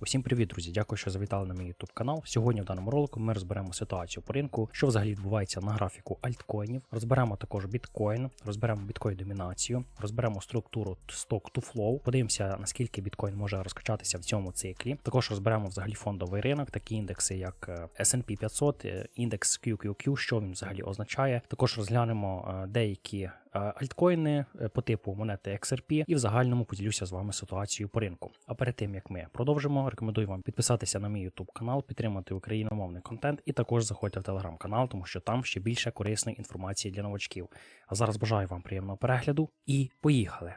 Усім привіт, друзі! Дякую, що завітали на мій YouTube канал. Сьогодні в даному ролику ми розберемо ситуацію по ринку, що взагалі відбувається на графіку альткоїнів. Розберемо також біткоін, розберемо біткоін домінацію, розберемо структуру stock to flow, подивимося, наскільки біткоін може розкачатися в цьому циклі. Також розберемо взагалі фондовий ринок, такі індекси, як е, S&P 500, е, індекс QQQ, що він взагалі означає. Також розглянемо е, деякі альткоїни е, по типу монети XRP і в загальному поділюся з вами ситуацією по ринку. А перед тим як ми продовжимо, рекомендую вам підписатися на мій YouTube канал, підтримати україномовний контент і також заходьте в телеграм-канал, тому що там ще більше корисної інформації для новачків. А зараз бажаю вам приємного перегляду і поїхали!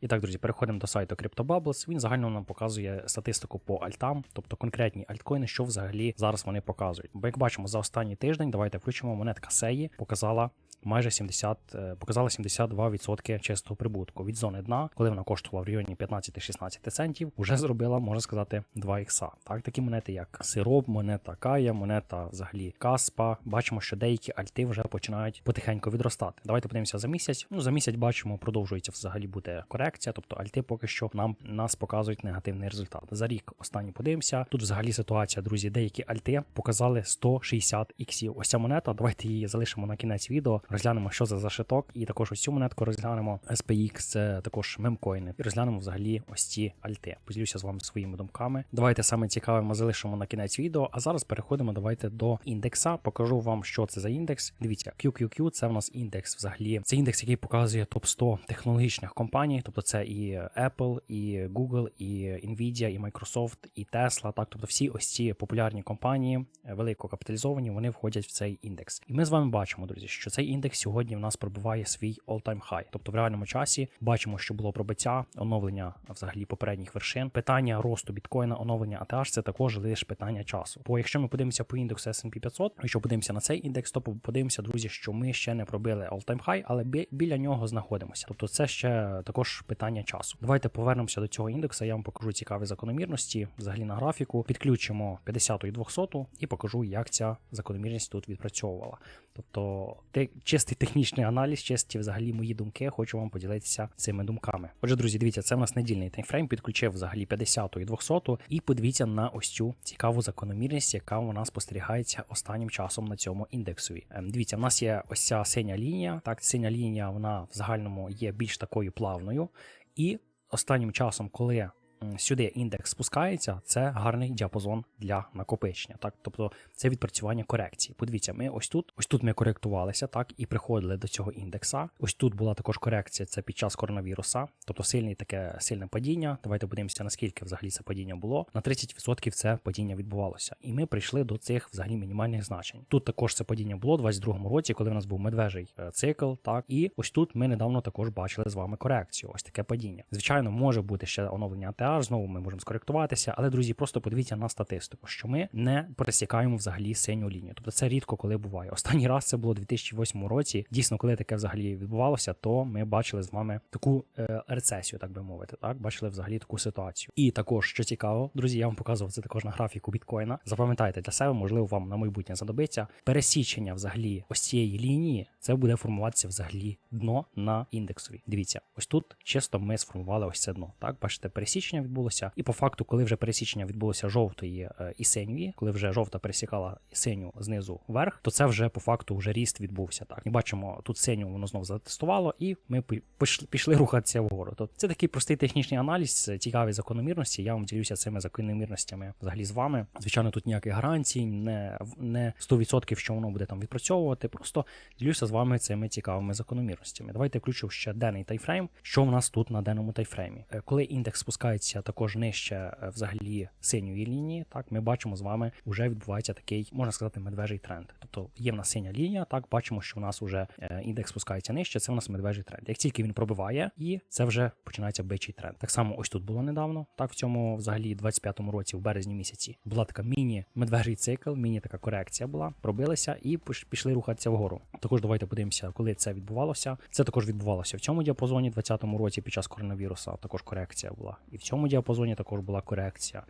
І так, друзі, переходимо до сайту CryptoBubbles. Він загально нам показує статистику по альтам, тобто конкретні альткоїни, що взагалі зараз вони показують. Бо як бачимо, за останній тиждень, давайте включимо монетка Сеї, показала. Майже 70, е, показала 72% чистого прибутку від зони дна, коли вона коштувала в районі 15-16 центів, вже зробила, можна сказати, 2 ікса. Так, такі монети, як сироп, монета Кая, монета взагалі Каспа. Бачимо, що деякі альти вже починають потихеньку відростати. Давайте подивимося за місяць. Ну за місяць бачимо, продовжується взагалі буде корекція, тобто альти поки що нам нас показують негативний результат. За рік останній подивимося. Тут взагалі ситуація, друзі, деякі альти показали 160 іксів. Ось ця монета. Давайте її залишимо на кінець відео. Розглянемо, що за шиток, і також ось цю монетку розглянемо. SPX, це також мемкоїни. І розглянемо взагалі ось ці альти. Поділюся з вами своїми думками. Давайте саме цікаве ми залишимо на кінець відео. А зараз переходимо. Давайте до індекса. Покажу вам, що це за індекс. Дивіться, QQQ це в нас індекс взагалі. Це індекс, який показує топ 100 технологічних компаній. Тобто це і Apple, і Google, і Nvidia, і Microsoft, і Tesla. Так, тобто всі ось ці популярні компанії, е, великокапіталізовані, вони входять в цей індекс. І ми з вами бачимо, друзі, що цей індекс сьогодні в нас пробиває свій all-time high. Тобто в реальному часі бачимо, що було пробиття, оновлення взагалі попередніх вершин. Питання росту біткоїна, оновлення ATH – це також лише питання часу. Бо якщо ми подивимося по індексу S&P 500, якщо подивимося на цей індекс, то подивимося, друзі, що ми ще не пробили all-time high, але бі- біля нього знаходимося. Тобто це ще також питання часу. Давайте повернемося до цього індексу. Я вам покажу цікаві закономірності взагалі на графіку. Підключимо 50 і 200 і покажу, як ця закономірність тут відпрацьовувала. Тобто, чистий технічний аналіз, чисті взагалі мої думки, хочу вам поділитися цими думками. Отже, друзі, дивіться, це в нас недільний таймфрейм, підключив взагалі 50 і 200 і подивіться на ось цю цікаву закономірність, яка нас спостерігається останнім часом на цьому індексові. Ем, Дивіться, в нас є ось ця синя лінія. Так, синя лінія вона в загальному є більш такою плавною. І останнім часом, коли сюди індекс спускається, це гарний діапазон для накопичення. Так, тобто це відпрацювання корекції. Подивіться, ми ось тут, ось тут ми коректувалися, так і приходили до цього індекса. Ось тут була також корекція. Це під час коронавіруса, тобто сильне таке сильне падіння. Давайте подивимося, наскільки взагалі це падіння було. На 30% це падіння відбувалося, і ми прийшли до цих взагалі мінімальних значень. Тут також це падіння було у 22-му році, коли в нас був медвежий е, цикл. Так і ось тут ми недавно також бачили з вами корекцію. Ось таке падіння. Звичайно, може бути ще оновлення ATH, Знову ми можемо скоректуватися, але друзі, просто подивіться на статистику, що ми не пересікаємо взагалі синю лінію. Тобто це рідко коли буває. Останній раз це було у 2008 році. Дійсно, коли таке взагалі відбувалося, то ми бачили з вами таку е, рецесію, так би мовити. Так, бачили взагалі таку ситуацію. І також що цікаво, друзі, я вам показував це також на графіку біткоїна. Запам'ятайте для себе, можливо, вам на майбутнє знадобиться. Пересічення взагалі ось цієї лінії, це буде формуватися взагалі дно на індексові. Дивіться, ось тут чисто ми сформували ось це дно. Так, бачите, пересічення відбулося. І по факту, коли вже пересічення відбулося жовтої е, і синьої, коли вже жовта пересікала синю знизу вверх, то це вже по факту вже ріст відбувся. Так, і бачимо, тут синю воно знов затестувало, і ми пішли, пішли рухатися вгору. Тобто це такий простий технічний аналіз, цікаві закономірності. Я вам ділюся цими закономірностями взагалі з вами. Звичайно, тут ніяких гарантій, не, не 100% що воно буде там відпрацьовувати. Просто ділюся з вами цими цікавими закономірностями. Давайте включу ще денний тайфрейм. Що в нас тут на денному тайфреймі? Е, Коли індекс спускається також нижче е, взагалі синьої лінії, так ми бачимо з вами, вже відбувається такий, можна сказати, медвежий тренд. Тобто є в нас синя лінія, так бачимо, що в нас вже е, індекс спускається нижче. Це в нас медвежий тренд. Як тільки він пробиває, і це вже починається бичий тренд. Так само ось тут було недавно. Так в цьому взагалі 25-му році, в березні місяці, була така міні-медвежий цикл, міні така корекція була, пробилися і піш- пішли рухатися вгору. Також давайте подивимося, коли це відбувалося. Це також відбувалося в цьому діапазоні, 20-му році під час коронавіруса. Також корекція була. І в цьому діапазоні також була корекція.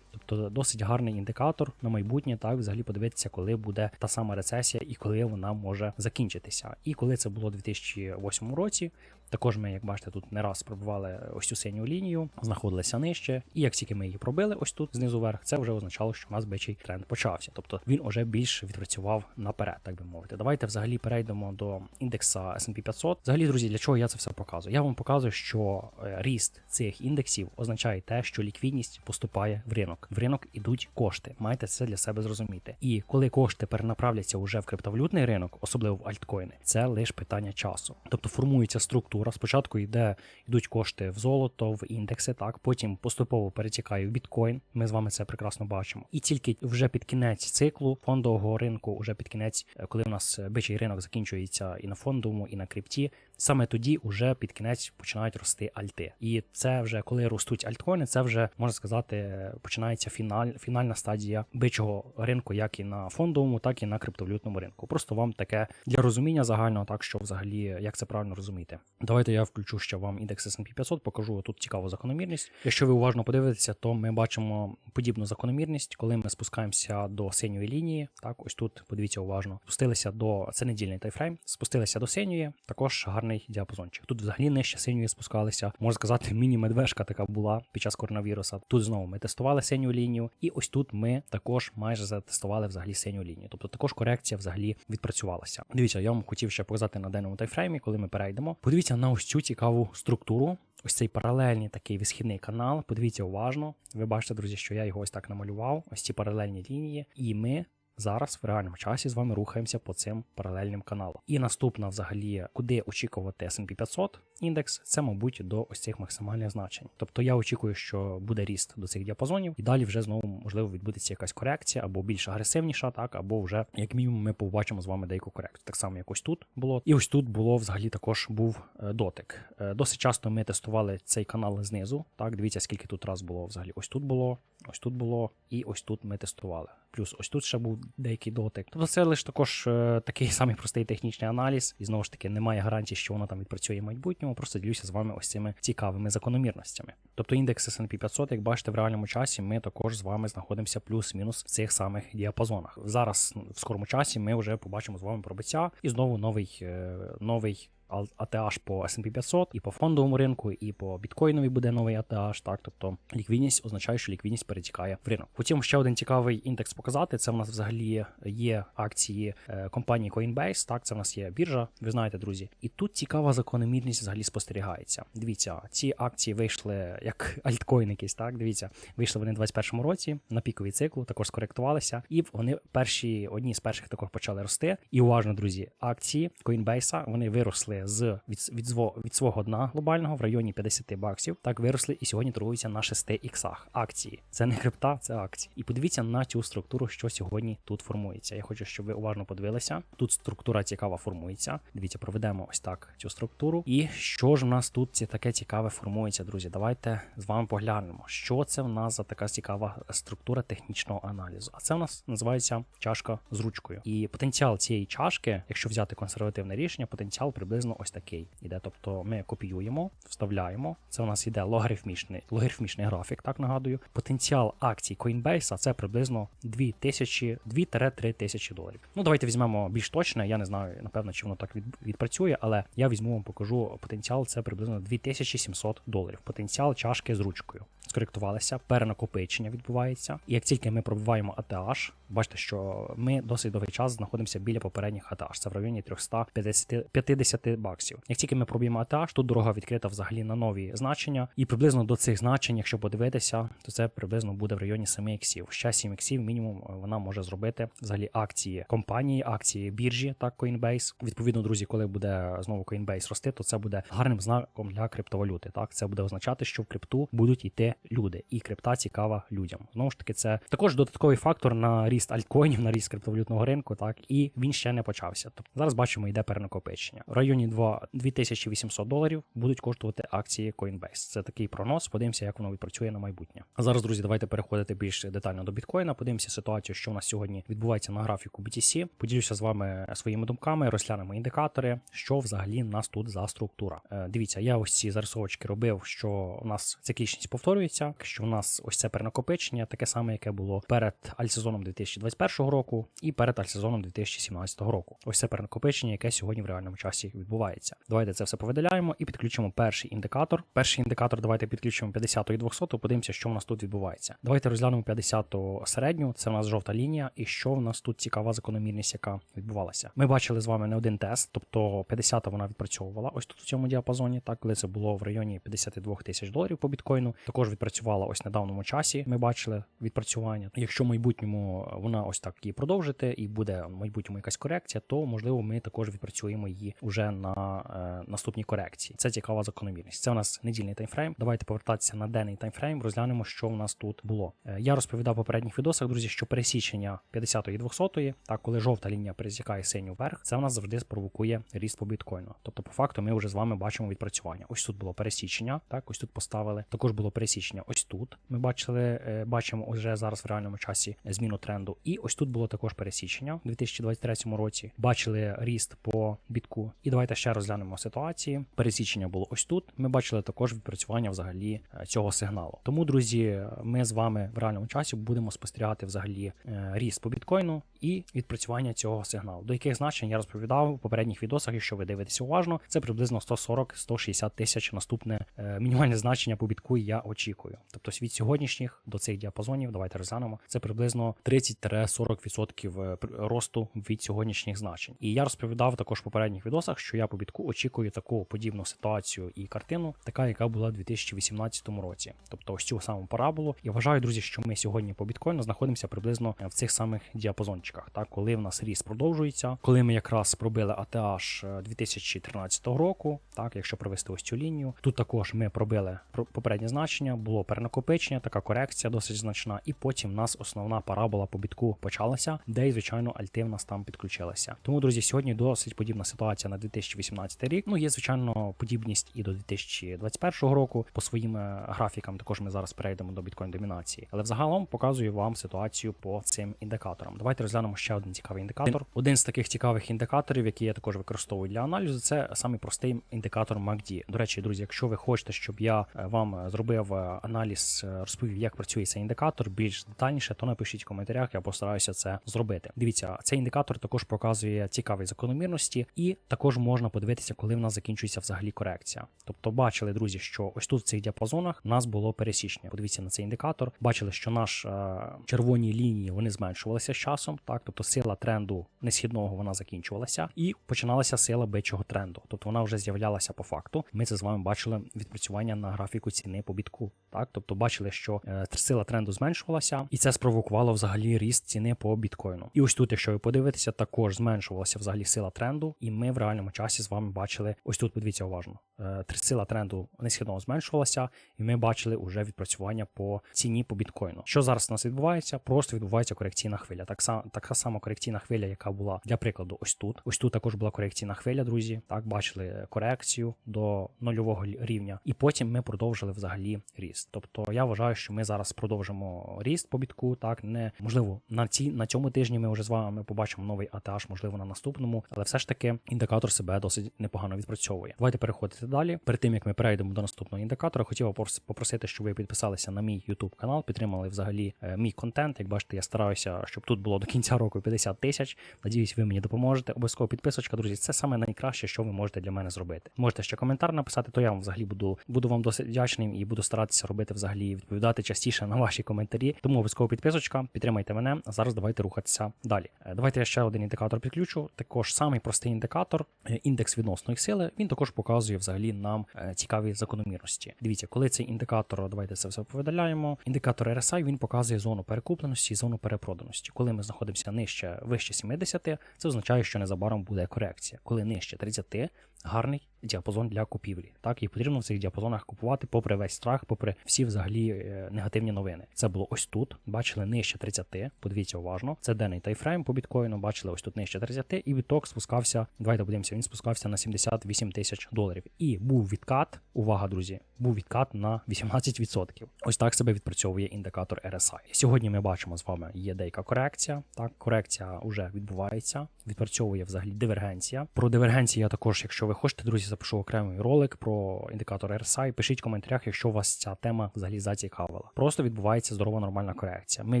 Тобто досить гарний індикатор на майбутнє, так взагалі подивитися, коли буде та сама рецесія і коли вона може закінчитися. І коли це було у 2008 році, Також ми, як бачите, тут не раз пробували ось цю синю лінію, знаходилися нижче. І як тільки ми її пробили, ось тут знизу вверх, це вже означало, що у нас бичий тренд почався. Тобто він уже більш відпрацював наперед, так би мовити. Давайте взагалі перейдемо до індекса S&P 500. Взагалі, друзі, для чого я це все показую? Я вам показую, що е, ріст цих індексів означає те, що ліквідність поступає в ринок. В ринок ідуть кошти. Маєте це для себе зрозуміти. І коли кошти перенаправляться уже в криптовалютний ринок, особливо в альткоїни, це лише питання часу. Тобто формується структура. Спочатку йде йдуть кошти в золото, в індекси, так потім поступово перетікає в біткоін. Ми з вами це прекрасно бачимо. І тільки вже під кінець циклу фондового ринку, вже під кінець, е, коли у нас е, бичий ринок закінчується і на фондовому, і на крипті. Саме тоді вже під кінець починають рости альти. І це вже коли ростуть альткоїни, це вже можна сказати, починається фіналь, фінальна стадія бичого ринку, як і на фондовому, так і на криптовалютному ринку. Просто вам таке для розуміння загального, так що взагалі як це правильно розуміти. Давайте я включу ще вам індекс S&P 500, покажу тут цікаву закономірність. Якщо ви уважно подивитеся, то ми бачимо подібну закономірність, коли ми спускаємося до синьої лінії. Так, ось тут подивіться уважно. Спустилися до це недільний тайфрейм, спустилися до синьої, також гарний діапазончик. Тут взагалі нижче синьої спускалися. Можна сказати, міні-медвежка така була під час коронавіруса. Тут знову ми тестували синю лінію, і ось тут ми також майже затестували взагалі синю лінію. Тобто також корекція взагалі відпрацювалася. Дивіться, я вам хотів ще показати на денному тайфреймі, коли ми перейдемо. Подивіться на ось цю цікаву структуру. Ось цей паралельний такий висхідний канал. Подивіться уважно. Ви бачите, друзі, що я його ось так намалював. Ось ці паралельні лінії, і ми. Зараз в реальному часі з вами рухаємося по цим паралельним каналам. І наступна, взагалі, куди очікувати S&P 500 індекс, це, мабуть, до ось цих максимальних значень. Тобто я очікую, що буде ріст до цих діапазонів, і далі вже знову можливо відбудеться якась корекція, або більш агресивніша, так, або вже, як мінімум, ми побачимо з вами деяку корекцію. Так само, як ось тут було. І ось тут було взагалі також був е, дотик. Е, Досить часто ми тестували цей канал знизу. Так, дивіться, скільки тут раз було взагалі. Ось тут було, ось тут було, і ось тут ми тестували. Плюс ось тут ще був деякий дотик. Тобто це лише також е, такий самий простий технічний аналіз, і знову ж таки немає гарантії, що воно там відпрацює в майбутньому. Просто ділюся з вами ось цими цікавими закономірностями. Тобто індекс S&P 500, як бачите, в реальному часі ми також з вами знаходимося плюс-мінус в цих самих діапазонах. Зараз в скорому часі ми вже побачимо з вами пробиття і знову новий е, новий. ATH по S&P 500, і по фондовому ринку, і по біткоїнові буде новий ATH, так, тобто ліквідність означає, що ліквідність перетікає в ринок. Хотів ще один цікавий індекс показати. Це в нас взагалі є акції е, компанії Coinbase, так, це в нас є біржа, ви знаєте, друзі. І тут цікава закономірність взагалі спостерігається. Дивіться, ці акції вийшли як альткоін якийсь, так, дивіться, вийшли вони в 2021 році на піковий цикл, також скоректувалися, і вони перші, одні з перших також почали рости. І уважно, друзі, акції Coinbase, вони виросли з від, від, від свого дна глобального в районі 50 баксів. Так виросли і сьогодні торгуються на 6 іксах. Акції. Це не крипта, це акції. І подивіться на цю структуру, що сьогодні тут формується. Я хочу, щоб ви уважно подивилися. Тут структура цікава формується. Дивіться, проведемо ось так цю структуру. І що ж в нас тут таке цікаве формується, друзі? Давайте з вами поглянемо, що це в нас за така цікава структура технічного аналізу. А це в нас називається чашка з ручкою. І потенціал цієї чашки, якщо взяти консервативне рішення, потенціал приблизно ось такий іде. Тобто ми копіюємо, вставляємо. Це у нас іде логарифмічний логарифмічний графік, так нагадую. Потенціал акцій Coinbase це приблизно 2000, 2-3 тисячі доларів. Ну давайте візьмемо більш точне. Я не знаю, напевно, чи воно так від, відпрацює, але я візьму вам покажу потенціал. Це приблизно 2700 доларів. Потенціал чашки з ручкою. Скоректувалися, перенакопичення відбувається. І як тільки ми пробиваємо ATH, бачите, що ми досить довгий час знаходимося біля попередніх ATH. Це в районі 350 баксів. Як тільки ми проб'ємо ATH, тут дорога відкрита взагалі на нові значення. І приблизно до цих значень, якщо подивитися, то це приблизно буде в районі 7 іксів. Ще 7 іксів мінімум вона може зробити взагалі акції компанії, акції біржі, так Coinbase. Відповідно, друзі, коли буде знову Coinbase рости, то це буде гарним знаком для криптовалюти. Так, це буде означати, що в крипту будуть йти люди, і крипта цікава людям. Знову ж таки, це також додатковий фактор на ріст альткоїнів, на ріст криптовалютного ринку. Так і він ще не почався. Тобто зараз бачимо, йде перенакопичення. В районі 2 2800 доларів будуть коштувати акції Coinbase. Це такий пронос. Подивимося, як воно відпрацює на майбутнє. А зараз, друзі, давайте переходити більш детально до біткоїна. Подивимося ситуацію, що у нас сьогодні відбувається на графіку BTC. Поділюся з вами своїми думками, розглянемо індикатори, що взагалі в нас тут за структура. Е, дивіться, я ось ці зарисовочки робив, що у нас циклічність повторюється. Продовжується. Що в нас ось це перенакопичення, таке саме, яке було перед альсезоном 2021 року і перед альсезоном 2017 року. Ось це перенакопичення, яке сьогодні в реальному часі відбувається. Давайте це все повидаляємо і підключимо перший індикатор. Перший індикатор давайте підключимо 50 і 200, подивимося, що в нас тут відбувається. Давайте розглянемо 50 середню, це в нас жовта лінія, і що в нас тут цікава закономірність, яка відбувалася. Ми бачили з вами не один тест, тобто 50 вона відпрацьовувала ось тут у цьому діапазоні, так коли це було в районі 52 тисяч доларів по біткоїну. Також відпрацювала ось на давному часі. Ми бачили відпрацювання. Якщо в майбутньому вона ось так і продовжити, і буде в майбутньому якась корекція, то можливо ми також відпрацюємо її вже на е, наступній корекції. Це цікава закономірність. Це у нас недільний таймфрейм. Давайте повертатися на денний таймфрейм. Розглянемо, що в нас тут було. Е, я розповідав в попередніх відосах, друзі, що пересічення 50 і 200, так коли жовта лінія пересікає синю вверх, це в нас завжди спровокує ріст по біткоїну. Тобто, по факту, ми вже з вами бачимо відпрацювання. Ось тут було пересічення, так ось тут поставили. Також було пересічення. Ось тут ми бачили, е, бачимо вже зараз в реальному часі зміну тренду. І ось тут було також пересічення у 2023 році. Бачили ріст по бітку. І давайте ще розглянемо ситуації. Пересічення було ось тут. Ми бачили також відпрацювання взагалі е, цього сигналу. Тому, друзі, ми з вами в реальному часі будемо спостерігати взагалі е, ріст по біткоїну і відпрацювання цього сигналу. До яких значень я розповідав у попередніх відосах, якщо ви дивитеся уважно, це приблизно 140-160 тисяч наступне е, мінімальне значення по бітку я очікую. Тобто від сьогоднішніх до цих діапазонів, давайте розглянемо, це приблизно 30-40% е, росту від сьогоднішніх значень. І я розповідав також в попередніх відосах, що я по бітку очікую таку подібну ситуацію і картину, така яка була в 2018 році. Тобто ось цю саму параболу. Я вважаю, друзі, що ми сьогодні по біткоїну знаходимося приблизно в цих самих діапазончиках. Так, коли в нас ріст продовжується, коли ми якраз пробили АТH 2013 року, так, якщо провести ось цю лінію, тут також ми пробили про- попереднє значення, було перенакопичення, така корекція досить значна, і потім в нас основна парабола по бітку почалася, де і звичайно альти в там підключилася. Тому, друзі, сьогодні досить подібна ситуація на 2018 рік. Ну є звичайно подібність і до 2021 року. По своїм е, графікам також ми зараз перейдемо до біткоін домінації, але взагалом показую вам ситуацію по цим індикаторам. Давайте розглянемо ще один цікавий індикатор. Один з таких цікавих індикаторів, які я також використовую для аналізу, це самий простий індикатор MACD. До речі, друзі, якщо ви хочете, щоб я е, вам е, зробив аналіз, е, розповів, як працює цей індикатор більш детальніше, то напишіть в коментарях, я постараюся це зробити. Дивіться, цей індикатор також показує цікаві закономірності, і також можна подивитися, коли в нас закінчується взагалі корекція. Тобто, бачили, друзі, що ось тут в цих діапазонах в нас було пересічення. Подивіться на цей індикатор. Бачили, що наш е, червоні лінії вони зменшувалися з часом, так тобто сила тренду несхідного вона закінчувалася, і починалася сила бичого тренду. Тобто вона вже з'являлася по факту. Ми це з вами бачили відпрацювання на графіку ціни по бітку. Так, тобто бачили, що е, сила тренду зменшувалася, і це спровокувало взагалі ріст ціни по біткоїну. І ось тут, якщо ви подивитеся, також зменшувалася взагалі сила тренду, і ми в реальному часі з вами бачили ось тут. Подивіться уважно. Е, сила тренду несхідного зменшувалася, і ми бачили уже відпрацювання по ціні по біткоїну. Що зараз у нас відбувається? Просто відбувається корекційна хвиля. Так само така сама корекційна хвиля, яка була для прикладу, ось тут. Ось тут також була корекційна хвиля, друзі. Так, бачили корекцію до нульового рівня, і потім ми продовжили взагалі ріст. Тобто я вважаю, що ми зараз продовжимо ріст по бітку. Так, не можливо на ці на цьому тижні ми вже з вами побачимо новий ATH, можливо, на наступному, але все ж таки індикатор себе досить непогано відпрацьовує. Давайте переходити далі. Перед тим як ми перейдемо до наступного індикатора, хотів попрос- попросити, щоб ви підписалися на мій YouTube канал, підтримали взагалі е, мій контент. Як бачите, я стараюся, щоб тут було до кінця року 50 тисяч. Надіюсь, ви мені допоможете. Обов'язково підписочка, друзі. Це саме найкраще, що ви можете для мене зробити. Можете ще коментар написати, то я вам взагалі буду буду вам досить вдячним і буду старатися робити взагалі відповідати частіше на ваші коментарі. Тому обов'язково підписочка, підтримайте мене. А зараз давайте рухатися далі. Е, Давайте я ще один індикатор підключу. Також самий простий індикатор, е, індекс відносної сили. Він також показує взагалі нам е, цікаві закономірності. Дивіться, коли цей індикатор, давайте це все повидаляємо. Індикатор RSI він показує зону перекупленості і зону перепроданості. Коли ми знаходимося нижче вище 70, це означає, що незабаром буде корекція. Коли нижче 30, гарний діапазон для купівлі. Так і потрібно в цих діапазонах купувати, попри весь страх, попри всі взагалі е, негативні новини. Це було ось тут. Бачили нижче 30, Подивіться уважно. Це денний тайфрейм по біткоїну. Бачили ось тут нижче 30, і відток спускався. Давайте подивимося. Він спускався на 78 тисяч доларів. І був відкат. Увага, друзі! Був відкат на 18%. Ось так себе відпрацьовує індикатор RSI. Сьогодні ми бачимо з вами є деяка корекція. Так, корекція вже відбувається. Відпрацьовує взагалі дивергенція. Про дивергенцію я також, якщо ви хочете, друзі, запишу окремий ролик про індикатор RSI. Пишіть в коментарях, якщо вас ця тема взагалі зацікавила. Просто відбувається здорова нормальна корекція. Ми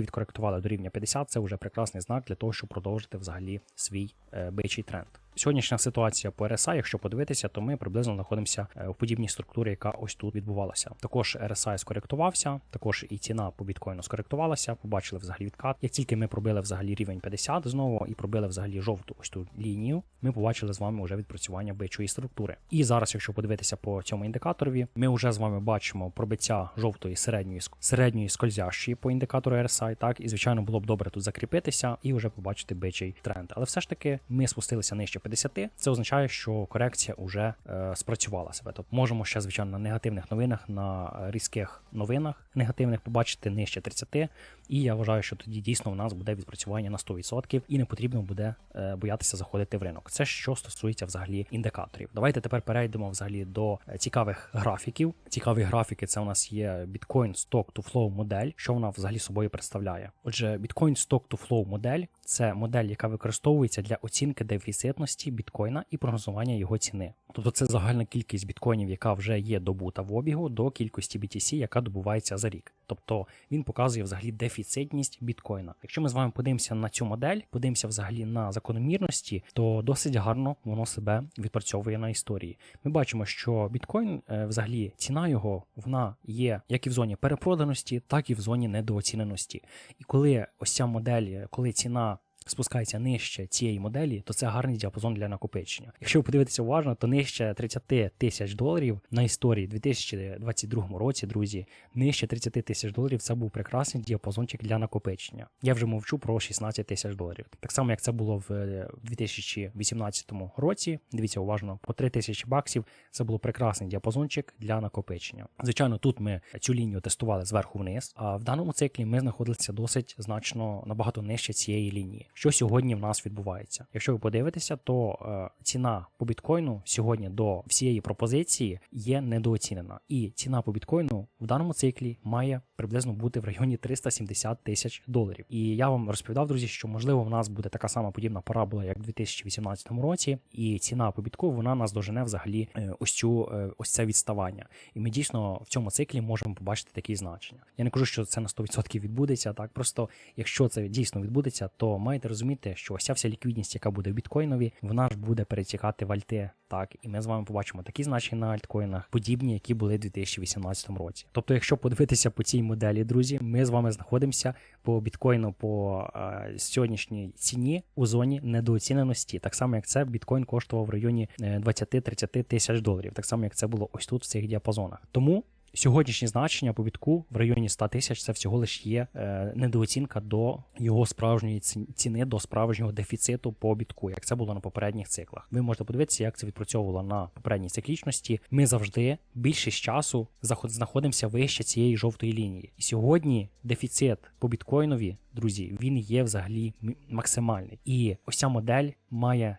відкоректували до рівня 50, це вже прекрасний знак для того, щоб продовжити взагалі свій е, бичий тренд. Сьогоднішня ситуація по RSI, якщо подивитися, то ми приблизно знаходимося е, в подібній структурі, яка ось тут відбувалася. Також RSI скоректувався, також і ціна по біткоїну скоректувалася. Побачили взагалі відкат. Як тільки ми пробили взагалі рівень 50 знову і пробили взагалі жовту ось ту лінію, ми побачили з вами вже відпрацювання бичої структури. І зараз, якщо подивитися по цьому індикаторові, ми вже з вами бачимо пробиття жовтої середньої середньої скользящої по індикатору RSI. Так і звичайно було б добре тут закріпитися і вже побачити бичий тренд. Але все ж таки ми спустилися нижче 50. Це означає, що корекція вже е, спрацювала себе. Тобто можемо ще звичайно на негативних новинах, на різких новинах негативних побачити нижче 30. І я вважаю, що тоді дійсно в нас буде відпрацювання на 100% і не потрібно буде е, боятися заходити в ринок. Це що стосується взагалі індикаторів. Давайте тепер перейдемо взагалі до е, цікавих графіків. Цікаві графіки це у нас є Bitcoin Stock to Flow модель. Що вона взагалі собою представляє? Отже, Bitcoin Stock to Flow модель це модель, яка використовується для оцінки дефіцитності біткоїна і прогнозування його ціни. Тобто це загальна кількість біткоїнів, яка вже є добута в обігу, до кількості BTC, яка добувається за рік. Тобто він показує взагалі дефіцитність біткоїна. Якщо ми з вами подивимося на цю модель, подивимося взагалі на закономірності, то досить гарно воно себе відпрацьовує на історії. Ми бачимо, що біткоін, е, взагалі, ціна його вона є як і в зоні перепроданості, так і в зоні недооціненості. І коли ось ця модель, коли ціна спускається нижче цієї моделі, то це гарний діапазон для накопичення. Якщо ви подивитися уважно, то нижче 30 тисяч доларів на історії 2022 році, друзі, нижче 30 тисяч доларів це був прекрасний діапазончик для накопичення. Я вже мовчу про 16 тисяч доларів. Так само, як це було в е, 2018 році. Дивіться уважно, по 3 тисячі баксів це було прекрасний діапазончик для накопичення. Звичайно, тут ми цю лінію тестували зверху вниз, а в даному циклі ми знаходилися досить значно набагато нижче цієї лінії. Що сьогодні в нас відбувається? Якщо ви подивитеся, то е, ціна по біткоїну сьогодні до всієї пропозиції є недооцінена, і ціна по біткоїну в даному циклі має приблизно бути в районі 370 тисяч доларів. І я вам розповідав, друзі, що можливо в нас буде така сама подібна парабола, як в 2018 році, і ціна по бітку вона нас дожене взагалі е, ось цю е, ось це відставання. І ми дійсно в цьому циклі можемо побачити такі значення. Я не кажу, що це на 100% відбудеться. Так просто якщо це дійсно відбудеться, то маєте розуміти, що ось ця вся ліквідність, яка буде в біткоїнові, вона ж буде перетікати в альти. Так, і ми з вами побачимо такі значення на альткоїнах, подібні, які були в 2018 році. Тобто, якщо подивитися по цій моделі, друзі, ми з вами знаходимося по біткоїну по е, сьогоднішній ціні у зоні недооціненості, так само як це біткоін коштував в районі е, 20-30 тисяч доларів, так само як це було ось тут в цих діапазонах. Тому Сьогоднішні значення по бітку в районі 100 тисяч це всього лиш є е, недооцінка до його справжньої ці- ціни, до справжнього дефіциту по бітку, як це було на попередніх циклах. Ви можете подивитися, як це відпрацьовувало на попередній циклічності. Ми завжди більшість часу знаходимося вище цієї жовтої лінії. І сьогодні дефіцит по біткоїнові, друзі, він є взагалі максимальний. І ось ця модель має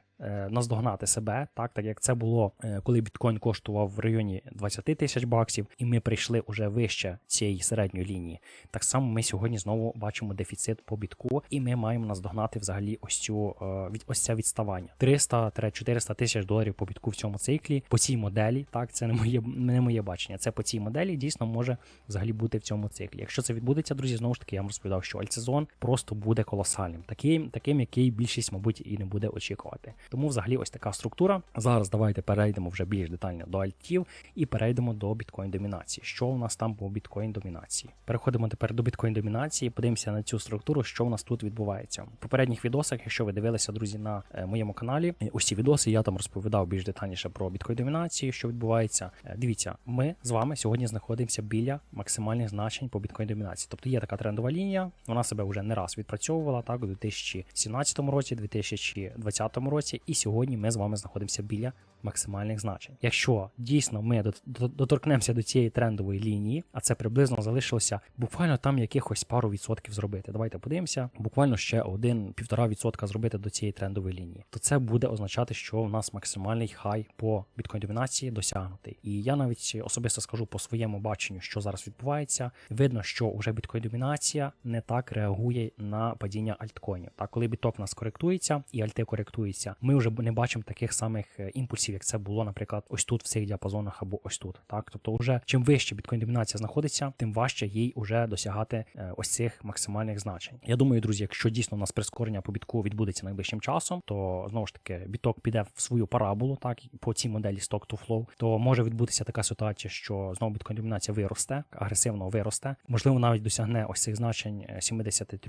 наздогнати себе, так, так як це було, е, коли біткоін коштував в районі 20 тисяч баксів, і ми прийшли уже вище цієї середньої лінії. Так само ми сьогодні знову бачимо дефіцит по бітку, і ми маємо наздогнати взагалі ось цю е, ось це відставання. 300-400 тисяч доларів по бітку в цьому циклі, по цій моделі. Так, це не моє не моє бачення. Це по цій моделі дійсно може взагалі бути в цьому циклі. Якщо це відбудеться, друзі, знову ж таки я вам розповідав, що альтсезон просто буде колосальним, таким, таким, який більшість, мабуть, і не буде очікувати. Тому взагалі ось така структура. Зараз давайте перейдемо вже більш детально до альтів і перейдемо до біткоін домінації. Що у нас там по біткоін домінації? Переходимо тепер до біткоін домінації, подивимося на цю структуру, що у нас тут відбувається. В попередніх відосах, якщо ви дивилися, друзі, на е, моєму каналі, е, ці відоси я там розповідав більш детальніше про біткоін домінації, що відбувається. Е, Дивіться, ми з вами сьогодні знаходимося біля максимальних значень по біткоін домінації. Тобто є така трендова лінія, вона себе вже не раз відпрацьовувала так у 2017 році, 2020 році, і сьогодні ми з вами знаходимося біля максимальних значень. Якщо дійсно ми дот- дот- доторкнемося до цієї трендової лінії, а це приблизно залишилося буквально там якихось пару відсотків зробити. Давайте подивимося, буквально ще один-півтора відсотка зробити до цієї трендової лінії, то це буде означати, що у нас максимальний хай по біткоін домінації досягнутий. І я навіть особисто скажу по своєму баченню, що зараз відбувається. Видно, що вже біткоін домінація не так реагує на падіння альткоїнів. Так, коли біток у нас коректується і альти коректуються, ми вже не бачимо таких самих е, імпульсів, як це було, наприклад, ось тут в цих діапазонах або ось тут. Так, тобто, вже чим вище біткоін домінація знаходиться, тим важче їй уже досягати е, ось цих максимальних значень. Я думаю, друзі, якщо дійсно у нас прискорення по бітку відбудеться найближчим часом, то знову ж таки біток піде в свою параболу, так по цій моделі stock to flow, то може відбутися така ситуація, що знову біткоін домінація виросте, агресивно виросте, можливо, навіть досягне ось цих значень е, 73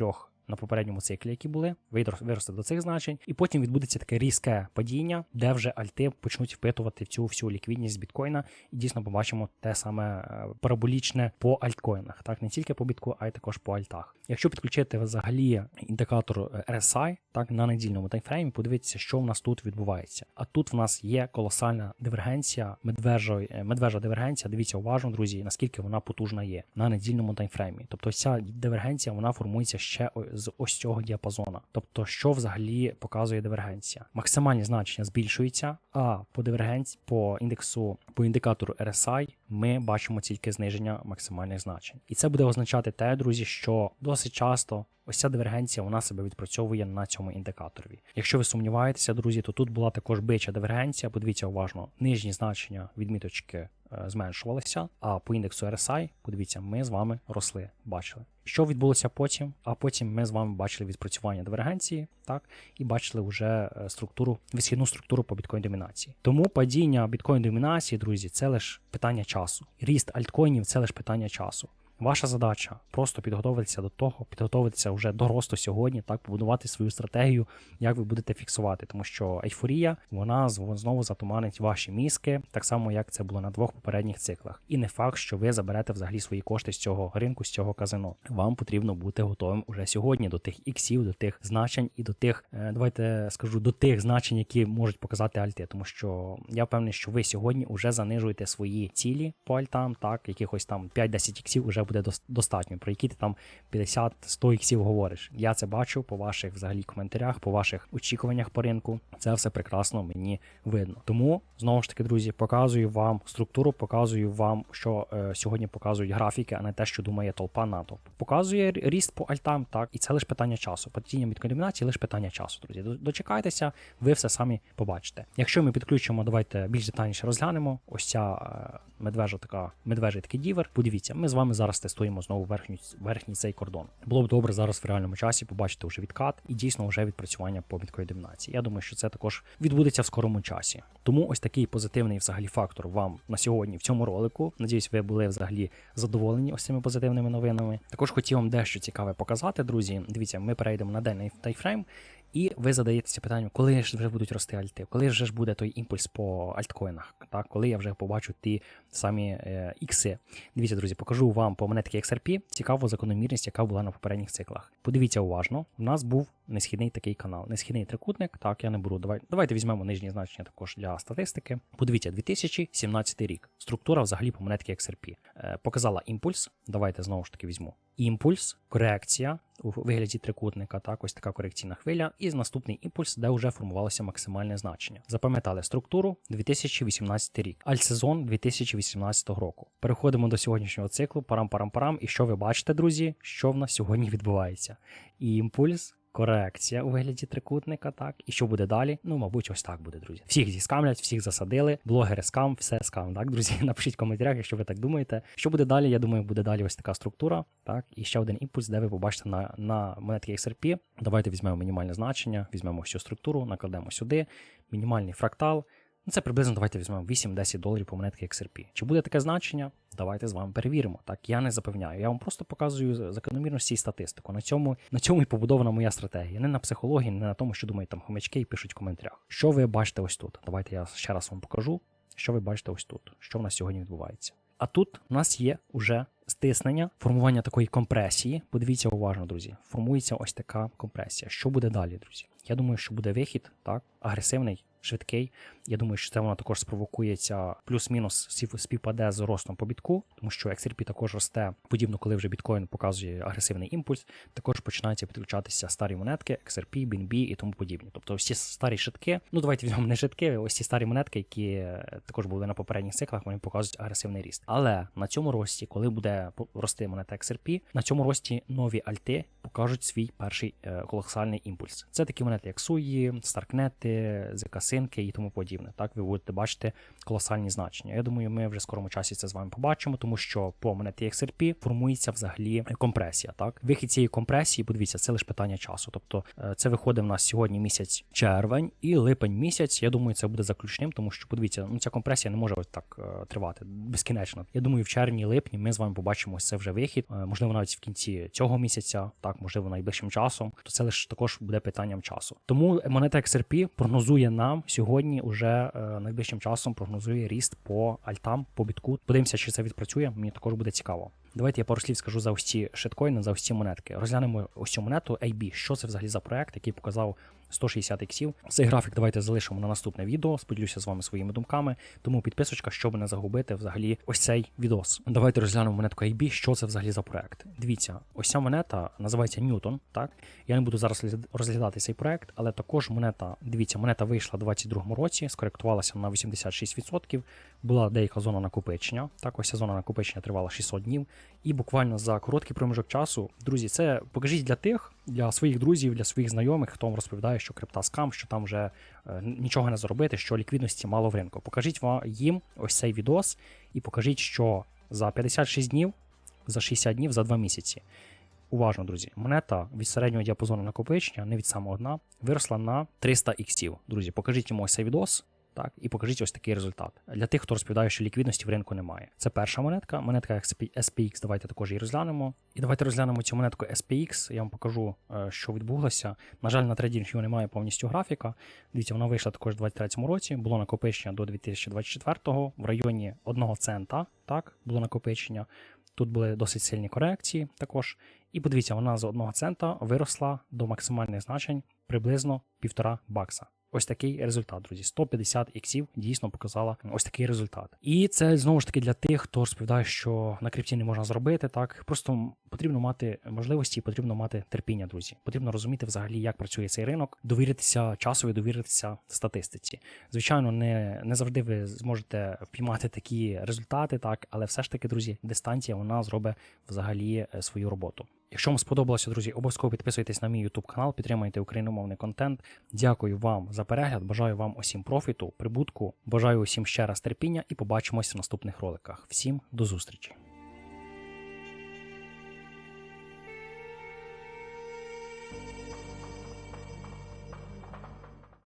на попередньому циклі, які були, вирос- виросте до цих значень, і потім відбудеться таке різке падіння, де вже альти почнуть впитувати цю всю ліквідність біткоїна, і дійсно побачимо те саме е, параболічне по альткоїнах, так не тільки по бітку, а й також по альтах. Якщо підключити взагалі індикатор е, RSI, так на недільному таймфреймі, подивитися, що в нас тут відбувається. А тут в нас є колосальна дивергенція, медвежої, е, медвежа дивергенція. Дивіться уважно, друзі, наскільки вона потужна є на недільному таймфреймі. Тобто ця дивергенція вона формується ще з ось цього діапазона. Тобто, що взагалі показує дивергенція? Максимальні значення збільшуються, а по дивергенції, по індексу, по індикатору RSI ми бачимо тільки зниження максимальних значень. І це буде означати те, друзі, що досить часто ось ця дивергенція вона себе відпрацьовує на цьому індикаторі. Якщо ви сумніваєтеся, друзі, то тут була також бича дивергенція. Подивіться уважно, нижні значення відміточки е, зменшувалися, а по індексу RSI, подивіться, ми з вами росли, бачили. Що відбулося потім? А потім ми з вами бачили відпрацювання дивергенції, так, і бачили вже е, структуру, висхідну структуру по біткоін домінації. Тому падіння біткоін домінації, друзі, це лише питання часу. Ріст альткоїнів це лише питання часу. Ваша задача просто підготуватися до того, підготуватися вже до росту сьогодні, так побудувати свою стратегію, як ви будете фіксувати, тому що ейфорія вона знову затуманить ваші мізки, так само як це було на двох попередніх циклах. І не факт, що ви заберете взагалі свої кошти з цього ринку, з цього казино. Вам потрібно бути готовим уже сьогодні до тих іксів, до тих значень і до тих, е, давайте скажу, до тих значень, які можуть показати альти, тому що я впевнений, що ви сьогодні вже занижуєте свої цілі по альтам, так якихось там 5-10 іксів вже буде достатньо. Про які ти там 50-100 іксів говориш. Я це бачу по ваших взагалі коментарях, по ваших очікуваннях по ринку. Це все прекрасно мені видно. Тому знову ж таки, друзі, показую вам структуру, показую вам, що е, сьогодні показують графіки, а не те, що думає толпа натовп. Показує ріст по альтам, так, і це лише питання часу. Падіння від комбінації лише питання часу, друзі. Дочекайтеся, ви все самі побачите. Якщо ми підключимо, давайте більш детальніше розглянемо. Ось ця е, медвежа така, медвежий такий дівер. Подивіться, ми з вами зараз тестуємо знову верхній, верхній цей кордон. Було б добре зараз в реальному часі побачити вже відкат і дійсно вже відпрацювання по біткої домінації. Я думаю, що це також відбудеться в скорому часі. Тому ось такий позитивний взагалі фактор вам на сьогодні в цьому ролику. Надіюсь, ви були взагалі задоволені ось цими позитивними новинами. Також хотів вам дещо цікаве показати, друзі. Дивіться, ми перейдемо на денний тайфрейм. І ви задаєтеся питанням, коли ж вже будуть рости альти, коли ж буде той імпульс по альткоїнах, так коли я вже побачу ті самі е. Дивіться, друзі, покажу вам по монетки XRP цікаву закономірність, яка була на попередніх циклах. Подивіться уважно, у нас був несхідний такий канал, несхідний трикутник. Так, я не беру. Давай, давайте візьмемо нижні значення також для статистики. Подивіться, 2017 рік. Структура взагалі по монетки XRP. Е, показала імпульс. Давайте знову ж таки візьму. Імпульс, корекція у вигляді трикутника, так, ось така корекційна хвиля, і наступний імпульс, де вже формувалося максимальне значення. Запам'ятали структуру 2018 рік, альсезон 2018 року. Переходимо до сьогоднішнього циклу, парам-парам-парам. І що ви бачите, друзі, що в нас сьогодні відбувається? Імпульс. Корекція у вигляді трикутника, так. І що буде далі? Ну, мабуть, ось так буде, друзі. Всіх зіскамлять, всіх засадили. Блогери скам, все скам, так, друзі. Напишіть в коментарях, якщо ви так думаєте. Що буде далі? Я думаю, буде далі ось така структура. Так, і ще один імпульс, де ви побачите на, на монетки XRP. Давайте візьмемо мінімальне значення, візьмемо всю структуру, накладемо сюди. Мінімальний фрактал. Ну, це приблизно давайте візьмемо 8-10 доларів по монетки XRP. Чи буде таке значення? Давайте з вами перевіримо. Так, я не запевняю. Я вам просто показую закономірності і статистику. На цьому, на цьому і побудована моя стратегія. Не на психології, не на тому, що думають там хомячки і пишуть в коментарях. Що ви бачите ось тут? Давайте я ще раз вам покажу, що ви бачите ось тут, що в нас сьогодні відбувається. А тут у нас є уже стиснення, формування такої компресії. Подивіться уважно, друзі. Формується ось така компресія. Що буде далі, друзі? Я думаю, що буде вихід, так, агресивний швидкий. Я думаю, що це воно також спровокується плюс-мінус спів- співпаде з ростом по бітку, тому що XRP також росте подібно, коли вже біткоін показує агресивний імпульс. Також починаються підключатися старі монетки, XRP, BNB і тому подібні. Тобто всі старі шитки, ну давайте візьмемо не шитки, ось ці старі монетки, які також були на попередніх циклах, вони показують агресивний ріст. Але на цьому рості, коли буде рости монета XRP, на цьому рості нові альти покажуть свій перший е, колосальний імпульс. Це такі монети, як Суї, Старкнети, Зекасинки і тому подібне. Так, ви будете бачити колосальні значення. Я думаю, ми вже в скорому часі це з вами побачимо, тому що по монеті XRP формується взагалі компресія. Так, вихід цієї компресії, подивіться, це лише питання часу. Тобто, е, це виходить в нас сьогодні місяць червень і липень місяць. Я думаю, це буде заключним, тому що подивіться, ну ця компресія не може ось так е, тривати безкінечно. Я думаю, в червні липні ми з вами побачимо ось це вже вихід. Е, можливо, навіть в кінці цього місяця, так можливо, найближчим часом. То це лише також буде питанням часу. Тому монета XRP прогнозує нам сьогодні уже е, найближчим часом прогнозує ріст по альтам, по бітку. Подивимося, чи це відпрацює. Мені також буде цікаво. Давайте я пару слів скажу за ось ці шиткоїни, за ось ці монетки. Розглянемо ось цю монету AB. Що це взагалі за проект, який показав 160 іксів. Цей графік давайте залишимо на наступне відео. Споділюся з вами своїми думками. Тому підписочка, щоб не загубити взагалі ось цей відос. Давайте розглянемо монетку AB. Що це взагалі за проект? Дивіться, ось ця монета називається Ньютон. Так я не буду зараз розглядати цей проект, але також монета. Дивіться, монета вийшла у 22-му році, скоректувалася на 86%. Була деяка зона накопичення. Так, ось ця зона накопичення тривала 600 днів. І буквально за короткий проміжок часу, друзі, це покажіть для тих, для своїх друзів, для своїх знайомих, хто вам розповідає, що крипта скам, що там вже е, нічого не заробити, що ліквідності мало в ринку. Покажіть вам їм ось цей відос і покажіть, що за 56 днів, за 60 днів, за 2 місяці. Уважно, друзі, монета від середнього діапазону накопичення, не від самого дна, виросла на 300 іксів. Друзі, покажіть йому ось цей відос. Так, і покажіть ось такий результат. Для тих, хто розповідає, що ліквідності в ринку немає. Це перша монетка. Монетка SPX, давайте також її розглянемо. І давайте розглянемо цю монетку SPX. Я вам покажу, е, що відбулося. На жаль, на TradingView немає повністю графіка. Дивіться, вона вийшла також у 2023 році. Було накопичення до 2024-го в районі 1 цента. Так, було накопичення. Тут були досить сильні корекції також. І подивіться, вона з 1 цента виросла до максимальних значень приблизно 1,5 бакса. Ось такий результат, друзі. 150 іксів дійсно показала ось такий результат. І це знову ж таки для тих, хто розповідає, що на крипті не можна зробити. Так просто потрібно мати можливості, потрібно мати терпіння, друзі. Потрібно розуміти взагалі, як працює цей ринок, довіритися часові, довіритися статистиці. Звичайно, не, не завжди ви зможете впіймати такі результати, так, але все ж таки, друзі, дистанція вона зробить взагалі е, свою роботу. Якщо вам сподобалося, друзі, обов'язково підписуйтесь на мій YouTube канал, підтримуйте україномовний контент. Дякую вам за перегляд. Бажаю вам усім профіту, прибутку. Бажаю усім ще раз терпіння і побачимось в наступних роликах. Всім до зустрічі!